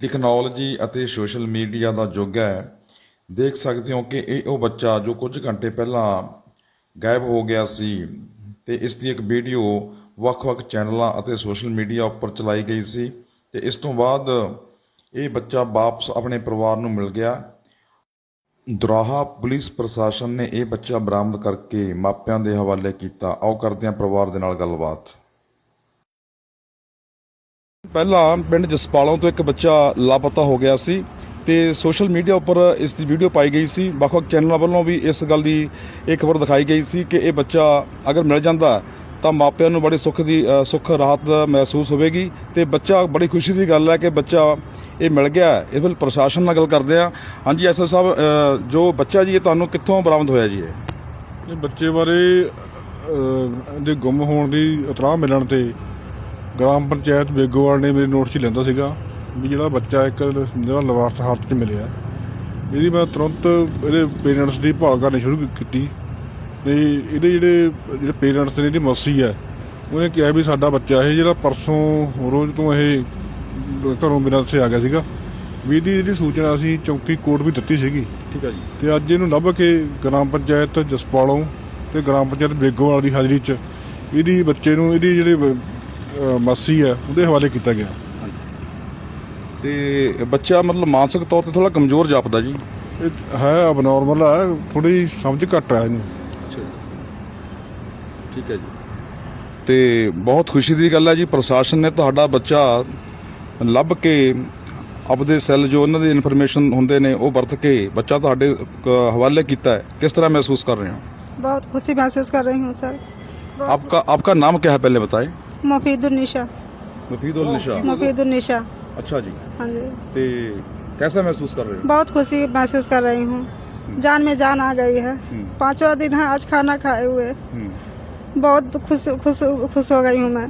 Technology ਅਤੇ social media ਦਾ ਯੁੱਗ ਹੈ। ਦੇਖ ਸਕਦੇ ਹੋ ਕਿ ਇਹ ਉਹ ਬੱਚਾ ਜੋ ਕੁਝ ਘੰਟੇ ਪਹਿਲਾਂ ਗਾਇਬ ਹੋ ਗਿਆ ਸੀ ਤੇ ਇਸ ਦੀ ਇੱਕ ਵੀਡੀਓ ਵੱਖ-ਵੱਖ ਚੈਨਲਾਂ ਅਤੇ ਸੋਸ਼ਲ ਮੀਡੀਆ ਉੱਪਰ ਚਲਾਈ ਗਈ ਸੀ ਤੇ ਇਸ ਤੋਂ ਬਾਅਦ ਇਹ ਬੱਚਾ ਵਾਪਸ ਆਪਣੇ ਪਰਿਵਾਰ ਨੂੰ ਮਿਲ ਗਿਆ। ਦੁਰਾਹਾ ਪੁਲਿਸ ਪ੍ਰਸ਼ਾਸਨ ਨੇ ਇਹ ਬੱਚਾ ਬਰਾਮਦ ਕਰਕੇ ਮਾਪਿਆਂ ਦੇ ਹਵਾਲੇ ਕੀਤਾ। ਆਓ ਕਰਦੇ ਹਾਂ ਪਰਿਵਾਰ ਦੇ ਨਾਲ ਗੱਲਬਾਤ। ਪਹਿਲਾਂ ਪਿੰਡ ਜਸਪਾਲੋਂ ਤੋਂ ਇੱਕ ਬੱਚਾ ਲਾਪਤਾ ਹੋ ਗਿਆ ਸੀ ਤੇ ਸੋਸ਼ਲ ਮੀਡੀਆ ਉੱਪਰ ਇਸ ਦੀ ਵੀਡੀਓ ਪਾਈ ਗਈ ਸੀ। ਵੱਖ-ਵੱਖ ਚੈਨਲਾਂ ਵੱਲੋਂ ਵੀ ਇਸ ਗੱਲ ਦੀ ਇਹ ਖਬਰ ਦਿਖਾਈ ਗਈ ਸੀ ਕਿ ਇਹ ਬੱਚਾ ਅਗਰ ਮਿਲ ਜਾਂਦਾ ਤਾਂ ਮਾਪਿਆਂ ਨੂੰ ਬੜੀ ਸੁੱਖ ਦੀ ਸੁੱਖ ਰਾਹਤ ਮਹਿਸੂਸ ਹੋਵੇਗੀ ਤੇ ਬੱਚਾ ਬੜੀ ਖੁਸ਼ੀ ਦੀ ਗੱਲ ਹੈ ਕਿ ਬੱਚਾ ਇਹ ਮਿਲ ਗਿਆ। ਇਸ ਵੇਲੇ ਪ੍ਰਸ਼ਾਸਨ ਨਾਲ ਗੱਲ ਕਰਦੇ ਆ ਹਾਂਜੀ ਐਸਐਸ ਸਾਹਿਬ ਜੋ ਬੱਚਾ ਜੀ, ਇਹ ਤੁਹਾਨੂੰ ਕਿੱਥੋਂ ਬਰਾਮਦ ਹੋਇਆ ਜੀ ਇਹ? ਇਹ ਬੱਚੇ ਬਾਰੇ ਦੇ ਗੁੰਮ ਹੋਣ ਦੀ ਇਤਲਾਹ ਮਿਲਣ ਤੇ ਗ੍ਰਾਮ ਪੰਚਾਇਤ ਬੇਗੋਵਾਲ ਨੇ ਮੇਰੇ ਨੋਟਿਸ 'ਚ ਲੈਂਦਾ ਸੀਗਾ ਵੀ ਜਿਹੜਾ ਬੱਚਾ ਇੱਕ ਜਿਹੜਾ ਲਵਾਰਸ ਹਾਲਤ 'ਚ ਮਿਲਿਆ ਇਹਦੀ ਮੈਂ ਤੁਰੰਤ ਇਹਦੇ ਪੇਰੈਂਟਸ ਦੀ ਭਾਲ ਕਰਨੀ ਸ਼ੁਰੂ ਕੀਤੀ ਤੇ ਇਹਦੇ ਜਿਹੜੇ ਜਿਹੜੇ ਪੇਰੈਂਟਸ ਨੇ ਇਹਦੀ ਮੌਸੀ ਹੈ ਉਹਨੇ ਕਿਹਾ ਵੀ ਸਾਡਾ ਬੱਚਾ ਇਹ ਜਿਹੜਾ ਪਰਸੋਂ ਰੋਜ਼ ਤੋਂ ਇਹ ਘਰੋਂ ਬਿਨਾਂ ਦੱਸੇ ਆ ਗਿਆ ਸੀਗਾ ਵੀ ਇਹਦੀ ਜਿਹੜੀ ਸੂਚਨਾ ਅਸੀਂ ਚੌਕੀ ਕੋਰਟ ਵੀ ਦਿੱਤੀ ਸੀਗੀ। ਠੀਕ ਹੈ ਜੀ। ਤੇ ਅੱਜ ਇਹਨੂੰ ਲੱਭ ਕੇ ਗ੍ਰਾਮ ਪੰਚਾਇਤ ਜਸਪਾਲੋਂ ਤੇ ਗ੍ਰਾਮ ਪੰਚਾਇਤ ਬੇਗੋਵਾਲ ਦੀ ਹਾਜ਼ਰੀ 'ਚ ਇਹਦੀ ਬੱਚੇ ਨੂੰ ਇਹਦੀ ਜਿਹੜੇ ਅਹ, ਮਾਸੀ ਹੈ ਉਹਦੇ ਹਵਾਲੇ ਕੀਤਾ ਗਿਆ ਤੇ ਬੱਚਾ ਮਤਲਬ ਮਾਨਸਿਕ ਤੌਰ ਤੇ ਥੋੜਾ ਕਮਜ਼ੋਰ ਜਾਪਦਾ ਜੀ ਇਹ ਹੈ ਅਬਨੋਰਮਲ ਹੈ ਥੋੜੀ ਸਮਝ ਘੱਟ ਹੈ ਇਹਨੂੰ ਠੀਕ ਹੈ ਜੀ ਤੇ ਬਹੁਤ ਖੁਸ਼ੀ ਦੀ ਗੱਲ ਹੈ ਜੀ ਪ੍ਰਸ਼ਾਸਨ ਨੇ ਤੁਹਾਡਾ ਬੱਚਾ ਲੱਭ ਕੇ ਆਪਦੇ ਸੈੱਲ ਜੋ ਉਹਨਾਂ ਦੀ ਇਨਫੋਰਮੇਸ਼ਨ ਹੁੰਦੇ ਨੇ ਉਹ ਵਰਤ ਕੇ ਬੱਚਾ ਤੁਹਾਡੇ ਅ, ਹਵਾਲੇ ਕੀਤਾ ਹੈ ਕਿਸ ਤਰ੍ਹਾਂ ਮਹਿਸੂਸ ਕਰ ਰਹੇ ਹੋ बहुत खुशी महसूस कर रही हूँ सर आपका आपका नाम क्या है पहले बताएं मुफीदुलनिशा मुफीदुल निशा। अच्छा जी। हाँ जी। ਤੇ कैसा महसूस कर रहे हो? बहुत खुशी महसूस कर रही हूँ। जान में जान आ गई है। पांचवा दिन है आज खाना खाए हुए। हम्म, बहुत खुश खुश खुश हो गई हूँ मैं।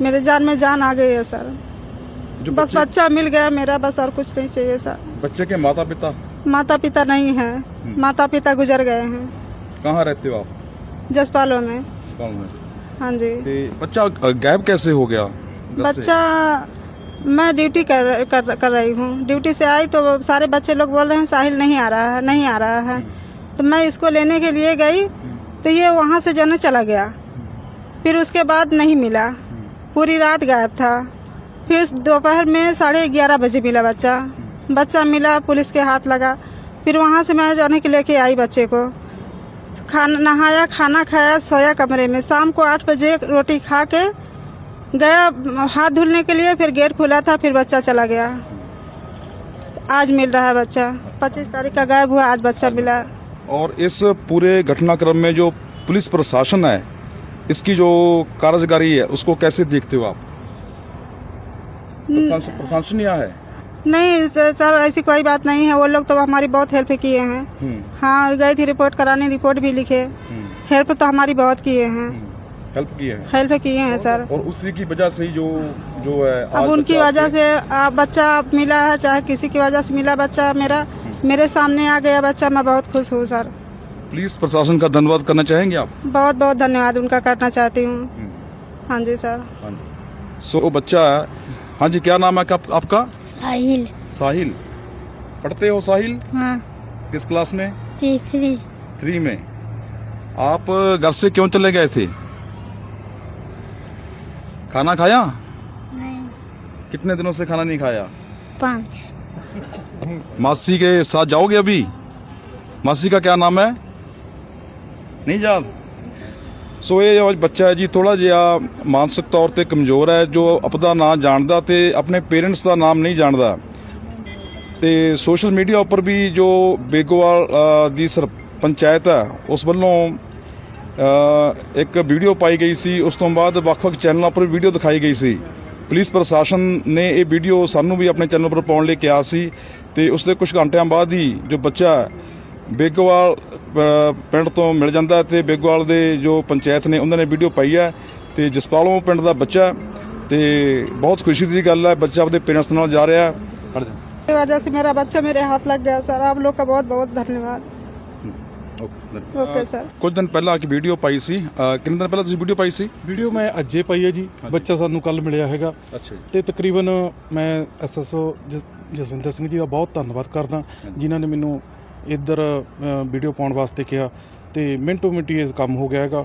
मेरे जान में जान आ गई है सर। जो बस बच्चा मिल गया मेरा बस और कुछ नहीं चाहिए सर। बच्चे के माता पिता माता पिता नहीं है। माता पिता गुजर गए हैं। कहाँ रहते हो आप? जसपालों में। अस्पताल में। हाँ जी ਤੇ ਬੱਚਾ ਅ, ਗਾਇਬ कैसे हो गया घर से? बच्चा मैं ड्यूटी कर, कर कर रही हूँ ड्यूटी से आई तो सारे बच्चे लोग बोल रहे हैं साहिल नहीं आ रहा है नहीं आ रहा है तो मैं इसको लेने के लिए गई तो ये वहाँ से जो है ना चला गया फिर उसके बाद नहीं मिला पूरी रात गायब था फिर दोपहर में साढ़े ग्यारह बजे मिला बच्चा बच्चा मिला पुलिस के हाथ लगा फिर वहाँ से मैं जाने के लेके आई बच्चे को खाना नहाया खाना खाया सोया कमरे में। शाम को आठ बजे रोटी खा के गया हाथ धुलने के लिए फिर गेट खुला था फिर बच्चा चला गया। आज मिल रहा है बच्चा। पच्चीस तारीख का गायब हुआ आज बच्चा मिला। और इस पूरे घटनाक्रम में जो पुलिस प्रशासन है इसकी जो कार्यकारी है उसको कैसे देखते हो आप? प्रशासन- प्रशंसनीय है? नहीं सर ऐसी कोई बात नहीं है। वो लोग तो हमारी बहुत हेल्प किए हैं। हम्म, हाँ गई थी रिपोर्ट कराने रिपोर्ट भी लिखे। हम्म, हेल्प तो हमारी बहुत किए हैं। हेल्प की है? हेल्प किए हैं सर। और उसी की वजह से ही जो जो है अब उनकी वजह से बच्चा मिला है चाहे किसी की वजह से मिला बच्चा मेरा मेरे सामने आ गया बच्चा मैं बहुत खुश हूँ सर। पुलिस प्रशासन का धन्यवाद करना चाहेंगे आप? बहुत बहुत धन्यवाद उनका करना चाहती हूँ। हाँ जी सर। हाँ सो बच्चा है। हाँ जी क्या नाम है आपका? साहिल। साहिल? पढ़ते हो साहिल? हाँ। किस क्लास में? तीसरी। थ्री में। आप घर से क्यों चले गए थे? खाना खाया? नहीं। कितने दिनों से खाना नहीं खाया? पाँच। मासी के साथ जाओगे अभी? मासी का क्या नाम है? नहीं जाओ ਸੋ ਇਹ ਜੋ ਬੱਚਾ ਹੈ ਜੀ ਥੋੜਾ ਜਿਹਾ ਮਾਨਸਿਕ ਤੌਰ ਤੇ ਕਮਜ਼ੋਰ ਹੈ, ਜੋ ਆਪਦਾ ਨਾਂ ਜਾਣਦਾ ਤੇ ਆਪਣੇ ਪੇਰੈਂਟਸ ਦਾ ਨਾਮ ਨਹੀਂ ਜਾਣਦਾ। ਤੇ ਸੋਸ਼ਲ ਮੀਡੀਆ ਉੱਪਰ ਵੀ ਜੋ ਬੇਗੋਵਾਲ ਦੀ ਸਰ, ਪੰਚਾਇਤ ਹੈ, ਉਸ ਵੱਲੋਂ ਇੱਕ ਵੀਡੀਓ ਪਾਈ ਗਈ ਸੀ। ਉਸ ਤੋਂ ਬਾਅਦ ਵੱਖ-ਵੱਖ ਚੈਨਲਾਂ ਉੱਪਰ ਵੀਡੀਓ ਦਿਖਾਈ ਗਈ ਸੀ। ਪੁਲਿਸ ਪ੍ਰਸ਼ਾਸਨ ਨੇ ਇਹ ਵੀਡੀਓ ਸਾਨੂੰ ਵੀ ਆਪਣੇ ਚੈਨਲ ਉੱਪਰ ਪਾਉਣ ਲਈ ਕਿਹਾ ਸੀ। ਤੇ ਉਸ ਦੇ ਕੁਝ ਘੰਟਿਆਂ ਬਾਅਦ ਹੀ ਜੋ ਬੱਚਾ ਬੇਗੋਵਾਲ ਅ, ਪਿੰਡ ਤੋਂ ਮਿਲ ਜਾਂਦਾ ਹੈ ਤੇ ਬੇਗੋਵਾਲ ਦੇ ਜੋ ਪੰਚਾਇਤ ਨੇ ਉਹਨਾਂ ਨੇ ਵੀਡੀਓ ਪਾਈ ਹੈ ਤੇ ਜਸਪਾਲੋਂ ਪਿੰਡ ਦਾ ਬੱਚਾ ਹੈ ਤੇ ਬਹੁਤ ਖੁਸ਼ੀ ਦੀ ਗੱਲ ਹੈ ਬੱਚਾ ਆਪਣੇ ਪੇਰੈਂਟਸ ਨਾਲ ਜਾ ਰਿਹਾ ਹੈ की वजह से मेरा बच्चा मेरे हाथ लग गया सर आप लोग का बहुत बहुत धन्यवाद ਓਕੇ ओके सर ਕੁਝ ਦਿਨ ਪਹਿਲਾਂ ਇੱਕ ਵੀਡੀਓ ਪਾਈ ਸੀ ਅਹ ਕਿੰਨੇ ਦਿਨ ਪਹਿਲਾਂ ਤੁਸੀਂ ਵੀਡੀਓ ਪਾਈ ਸੀ ਵੀਡੀਓ ਮੈਂ ਅੱਜੇ ਪਾਈ ਹੈ ਜੀ ਬੱਚਾ ਸਾਨੂੰ ਕੱਲ ਮਿਲਿਆ ਹੈਗਾ ਅੱਛਾ ਜੀ ਤੇ ਤਕਰੀਬਨ ਮੈਂ ਐਸਐਸਓ ਜਸਵਿੰਦਰ ਸਿੰਘ ਜੀ ਦਾ ਬਹੁਤ ਧੰਨਵਾਦ ਕਰਦਾ ਜਿਨ੍ਹਾਂ ਨੇ ਮੈਨੂੰ ਇੱਧਰ ਵੀਡੀਓ ਪਾਉਣ ਵਾਸਤੇ ਕਿਹਾ ਤੇ ਮਿੰਟੋ ਮਿੰਟੀ ਇਹ ਕੰਮ ਹੋ ਗਿਆ ਹੈਗਾ।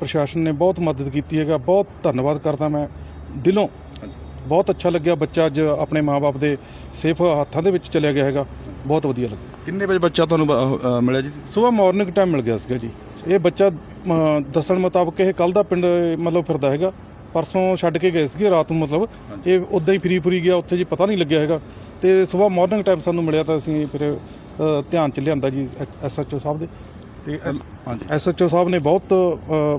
ਪ੍ਰਸ਼ਾਸਨ ਨੇ ਬਹੁਤ ਮਦਦ ਕੀਤੀ ਹੈਗਾ। ਬਹੁਤ ਧੰਨਵਾਦ ਕਰਦਾ ਮੈਂ ਦਿਲੋਂ। ਬਹੁਤ ਅੱਛਾ ਲੱਗਿਆ। ਬੱਚਾ ਅੱਜ ਆਪਣੇ ਮਾਪੇ ਦੇ ਸੇਫ ਹੱਥਾਂ ਦੇ ਵਿੱਚ ਚਲਿਆ ਗਿਆ ਹੈਗਾ। ਬਹੁਤ ਵਧੀਆ ਲੱਗਿਆ ਕਿੰਨੇ ਵਜੇ ਬੱਚਾ ਤੁਹਾਨੂੰ ਮਿਲਿਆ ਜੀ? ਸਵੇਰ ਮਾਰਨਿੰਗ ਟਾਈਮ ਮਿਲ ਗਿਆ ਸੀਗਾ ਜੀ। ਇਹ ਬੱਚਾ ਦੱਸਣ ਮੁਤਾਬਕ ਇਹ ਕੱਲ ਦਾ ਪਿੰਡ ਮਤਲਬ ਫਿਰਦਾ ਹੈਗਾ। ਪਰਸੋਂ ਛੱਡ ਕੇ ਗਏ ਸੀਗੇ ਰਾਤ ਨੂੰ ਮਤਲਬ। ਇਹ ਉਦਾਂ ਹੀ ਫਰੀ ਫਰੀ ਗਿਆ। ਉੱਥੇ ਜੀ ਪਤਾ ਨਹੀਂ ਲੱਗਿਆ ਹੈਗਾ। ਤੇ ਸਵੇਰ ਮਾਰਨਿੰਗ ਟਾਈਮ ਸਾਨੂੰ ਮਿਲਿਆ ਤਾਂ ਅਸੀਂ ਫਿਰ ਧਿਆਨ ਚ ਲਿਆਂਦਾ ਜੀ ਐਸਐਚਓ ਸਾਹਿਬ ਦੇ। ਤੇ ਹਾਂਜੀ। ਐਸਐਚਓ ਸਾਹਿਬ ਨੇ ਬਹੁਤ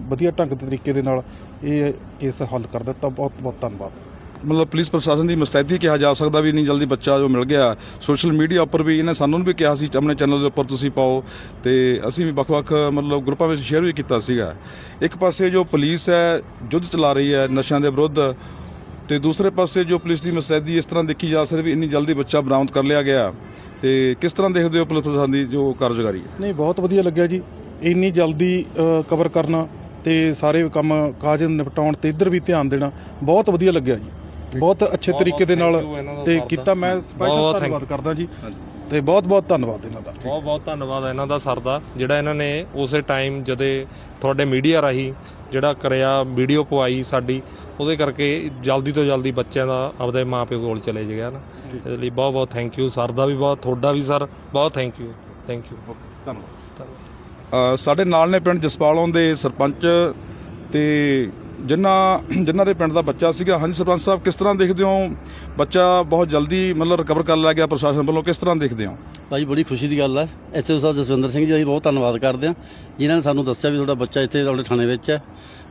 ਵਧੀਆ ਢੰਗ ਦੇ ਤਰੀਕੇ ਦੇ ਨਾਲ ਇਹ ਕੇਸ ਹੱਲ ਕਰ ਦਿੱਤਾ। ਬਹੁਤ ਬਹੁਤ ਧੰਨਵਾਦ। ਮਤਲਬ ਪੁਲਿਸ ਪ੍ਰਸ਼ਾਸਨ ਦੀ ਮੁਸਤੈਦੀ ਕਿਹਾ ਜਾ ਸਕਦਾ ਵੀ ਇੰਨੀ ਜਲਦੀ ਬੱਚਾ ਜੋ ਮਿਲ ਗਿਆ। ਸੋਸ਼ਲ ਮੀਡੀਆ ਉੱਪਰ ਵੀ ਇਹਨੇ ਸਾਨੂੰ ਵੀ ਕਿਹਾ ਸੀ ਆਪਣੇ ਚੈਨਲ ਦੇ ਉੱਪਰ ਤੁਸੀਂ ਪਾਓ। ਤੇ ਅਸੀਂ ਵੀ ਵੱਖ-ਵੱਖ ਮਤਲਬ ਗਰੁੱਪਾਂ ਵਿੱਚ ਸ਼ੇਅਰ ਵੀ ਕੀਤਾ ਸੀਗਾ। ਇੱਕ ਪਾਸੇ ਜੋ ਪੁਲਿਸ ਹੈ ਯੁੱਧ ਚਲਾ ਰਹੀ ਹੈ ਨਸ਼ਿਆਂ ਦੇ ਵਿਰੁੱਧ ਤੇ ਦੂਸਰੇ ਪਾਸੇ ਜੋ ਪੁਲਿਸ ਦੀ ਮੁਸਤੈਦੀ ਇਸ ਤਰ੍ਹਾਂ ਦੇਖੀ ਜਾ ਸਕਦੀ ਵੀ ਇੰਨੀ ਜਲਦੀ ਬੱਚਾ ਬਰਾਮਦ ਕਰ ਲਿਆ ਗਿਆ ਤੇ ਕਿਸ ਤਰ੍ਹਾਂ ਦੇਖਦੇ ਹੋ ਪੁਲਿਸ ਪ੍ਰਸ਼ਾਸਨ ਦੀ ਜੋ ਕਾਰਜਕਾਰੀ ਹੈ? ਨਹੀਂ ਬਹੁਤ ਵਧੀਆ ਲੱਗਿਆ ਜੀ। ਇੰਨੀ ਜਲਦੀ ਕਵਰ ਕਰਨਾ ਤੇ ਸਾਰੇ ਕੰਮ ਕਾਜ ਨਿਪਟਾਉਣ ਤੇ ਇੱਧਰ ਵੀ ਧਿਆਨ ਦੇਣਾ ਬਹੁਤ ਵਧੀਆ ਲੱਗਿਆ ਜੀ। ਬਹੁਤ ਅੱਛੇ ਤਰੀਕੇ ਦੇ ਨਾਲ ਤੇ ਕੀਤਾ। ਮੈਂ ਸਪੈਸ਼ਲ ਧੰਨਵਾਦ ਕਰਦਾ ਜੀ। ਤੇ ਬਹੁਤ ਬਹੁਤ ਧੰਨਵਾਦ ਇਹਨਾਂ ਦਾ। ਬਹੁਤ ਬਹੁਤ ਧੰਨਵਾਦ ਇਹਨਾਂ ਦਾ ਸਰ ਦਾ ਜਿਹੜਾ ਇਹਨਾਂ ਨੇ ਉਸੇ ਟਾਈਮ ਜਦੇ ਤੁਹਾਡੇ ਮੀਡੀਆ ਰਾਹੀਂ ਜਿਹੜਾ ਕਰਿਆ ਵੀਡੀਓ ਪਵਾਈ ਸਾਡੀ ਉਹਦੇ ਕਰਕੇ ਜਲਦੀ ਤੋਂ ਜਲਦੀ ਬੱਚਿਆਂ ਦਾ ਆਪਦੇ ਮਾਪੇ ਕੋਲ ਚਲੇ ਗਿਆ ਨਾ। ਇਹਦੇ ਲਈ ਬਹੁਤ ਬਹੁਤ ਥੈਂਕ ਯੂ ਸਰ ਦਾ ਵੀ ਬਹੁਤ ਤੁਹਾਡਾ ਵੀ ਸਰ ਬਹੁਤ ਥੈਂਕ ਯੂ ਥੈਂਕ ਯੂ ਅ, ਸਾਡੇ ਨਾਲ ਨੇ ਪਿੰਡ ਜਸਪਾਲੋਂ ਦੇ ਸਰਪੰਚ ਤੇ ਜਿਨ੍ਹਾਂ ਜਿਨ੍ਹਾਂ ਦੇ ਪਿੰਡ ਦਾ ਬੱਚਾ ਸੀਗਾ ਹਾਂਜੀ ਸਰਪੰਚ ਸਾਹਿਬ ਕਿਸ ਤਰ੍ਹਾਂ ਦੇਖਦੇ ਹੋ? ਬੱਚਾ ਬਹੁਤ ਜਲਦੀ ਮਤਲਬ ਰਿਕਵਰ ਕਰ ਲਿਆ ਗਿਆ ਪ੍ਰਸ਼ਾਸਨ ਵੱਲੋਂ ਕਿਸ ਤਰ੍ਹਾਂ ਦੇਖਦੇ ਹੋ? ਭਾਈ ਬੜੀ ਖੁਸ਼ੀ ਦੀ ਗੱਲ ਹੈ। ਐਸਓ ਸਾਹਿਬ ਜਸਵਿੰਦਰ ਸਿੰਘ ਜੀ ਦਾ ਵੀ ਬਹੁਤ ਧੰਨਵਾਦ ਕਰਦੇ ਹਾਂ। ਜਿਨ੍ਹਾਂ ਨੇ ਸਾਨੂੰ ਦੱਸਿਆ ਵੀ ਤੁਹਾਡਾ ਬੱਚਾ ਇੱਥੇ ਤੁਹਾਡੇ ਥਾਣੇ ਵਿੱਚ ਹੈ।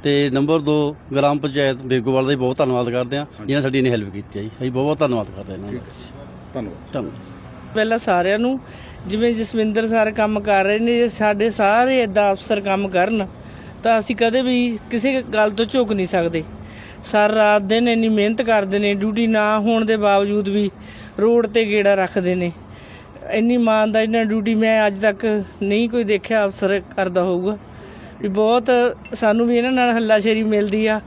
ਤੇ ਨੰਬਰ 2 ਗ੍ਰਾਮ ਪੰਚਾਇਤ ਬੇਗੋਵਾਲ ਦਾ ਵੀ ਬਹੁਤ ਧੰਨਵਾਦ ਕਰਦੇ ਹਾਂ। ਜਿਨ੍ਹਾਂ ਸਾਡੀ ਇੰਨੀ ਹੈਲਪ ਕੀਤੀ ਹੈ ਜੀ। ਅਸੀਂ ਬਹੁਤ ਬਹੁਤ ਧੰਨਵਾਦ ਕਰਦੇ ਹਾਂ ਧੰਨਵਾਦ। ਧੰਨਵਾਦ। ਪਹਿਲਾਂ ਸਾਰਿਆਂ ਨੂੰ ਜਿਵੇਂ ਜਸਵਿੰਦਰ ਸਰ ਕੰਮ ਕਰ ਰਹੇ ਨੇ ਸਾਡੇ ਸਾਰੇ ਇਦਾਂ ਅਫਸਰ ਕੰਮ ਕਰਨ। ਤਾਂ ਅਸੀਂ ਕਦੇ ਵੀ ਕਿਸੇ ਗੱਲ ਤੋਂ ਝੁਕ ਨਹੀਂ ਸਕਦੇ। ਸਰ ਰਾਤ ਦਿਨ ਇੰਨੀ ਮਿਹਨਤ ਕਰਦੇ ਨੇ ਡਿਊਟੀ ਨਾ ਹੋਣ ਦੇ ਬਾਵਜੂਦ ਵੀ ਰੋਡ ਤੇ ਗੇੜਾ ਰੱਖਦੇ ਨੇ। ਇੰਨੀ ਇਮਾਨਦਾਰੀ ਨਾਲ ਡਿਊਟੀ ਮੈਂ ਅੱਜ ਤੱਕ ਨਹੀਂ ਕੋਈ ਦੇਖਿਆ ਅਫਸਰ ਕਰਦਾ ਹੋਊਗਾ। ਵੀ ਬਹੁਤ ਸਾਨੂੰ ਵੀ ਇਹਨਾਂ ਨਾਲ ਹੱਲਾਸ਼ੇਰੀ ਮਿਲਦੀ ਆ।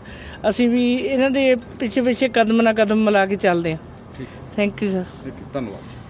ਅਸੀਂ ਵੀ ਇਹਨਾਂ ਦੇ ਪਿੱਛੇ ਪਿੱਛੇ ਕਦਮ ਨਾਲ ਕਦਮ ਮਿਲਾ ਕੇ ਚੱਲਦੇ ਹਾਂ। ਥੈਂਕ ਯੂ ਸਰ ਧੰਨਵਾਦ